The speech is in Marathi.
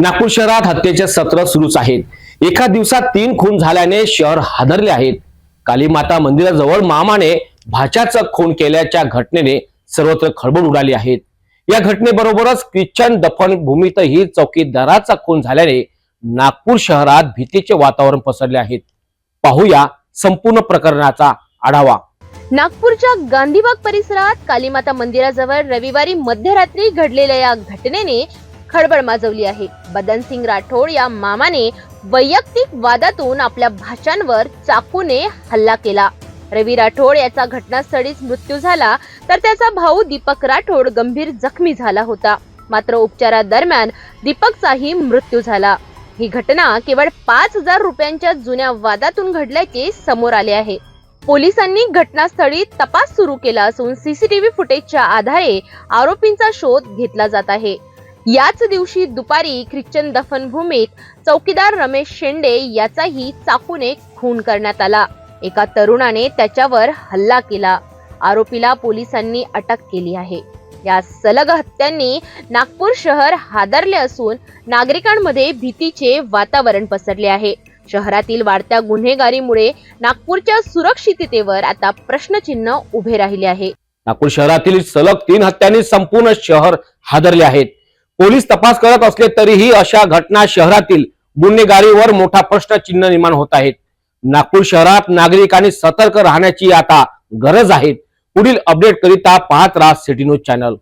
नागपूर शहरात हत्येचे सत्र सुरूच आहेत. एका दिवसात तीन खून झाल्याने शहर हादरले आहेत. कालीमाता मंदिराजवळ मामाने भाच्याचं खून केल्याच्या घटनेने सर्वत्र खळबळ उडाली आहेत या घटनेबरोबरच ख्रिश्चन दफनभूमीतही चौकीदाराचा खून झाल्याने नागपूर शहरात भीतीचे वातावरण पसरले आहेत पाहूया संपूर्ण प्रकरणाचा आढावा. नागपूरच्या गांधीबाग परिसरात कालीमाता मंदिराजवळ रविवारी मध्यरात्री घडलेल्या या घटनेने खळबळ माजवली आहे. बदनसिंग राठोड या मामाने वैयक्तिक वादातून आपल्या भाषांवर चाकूने हल्ला केला. रवी राठोड याचा घटनास्थळीच मृत्यू झाला तर त्याचा भाऊ दीपक राठोड गंभीर जखमी झाला होता. मात्र उपचारादरम्यान दीपकचाही मृत्यू झाला. ही घटना केवळ पाच हजार रुपयांच्या जुन्या वादातून घडल्याचे समोर आले आहे. पोलिसांनी घटनास्थळी तपास सुरू केला असून सीसीटीव्ही फुटेजच्या आधारे आरोपींचा शोध घेतला जात आहे. याच दिवशी दुपारी ख्रिश्चन दफनभूमीत चौकीदार रमेश शेंडे याचाही चाकूने खून करण्यात आला. एका तरुणाने त्याच्यावर हल्ला केला. आरोपीला पोलिसांनी अटक केली आहे. या सलग हत्यांनी नागपूर शहर हादरले असून नागरिकांमध्ये भीतीचे वातावरण पसरले आहे. शहरातील वाढत्या गुन्हेगारीमुळे नागपूरच्या सुरक्षिततेवर आता प्रश्नचिन्ह उभे राहिले आहे. नागपूर शहरातील सलग तीन हत्यांनी संपूर्ण शहर हादरले आहेत. पोलीस तपास करत असले तरीही अशा घटना शहरातील गुन्हेगारीवर मोठा प्रश्नचिन्ह निर्माण होत आहेत. नागपूर शहरात नागरिकांनी सतर्क राहण्याची आता गरज आहे. पुढील अपडेट करिता पाहत राहा सिटी न्यूज चॅनल.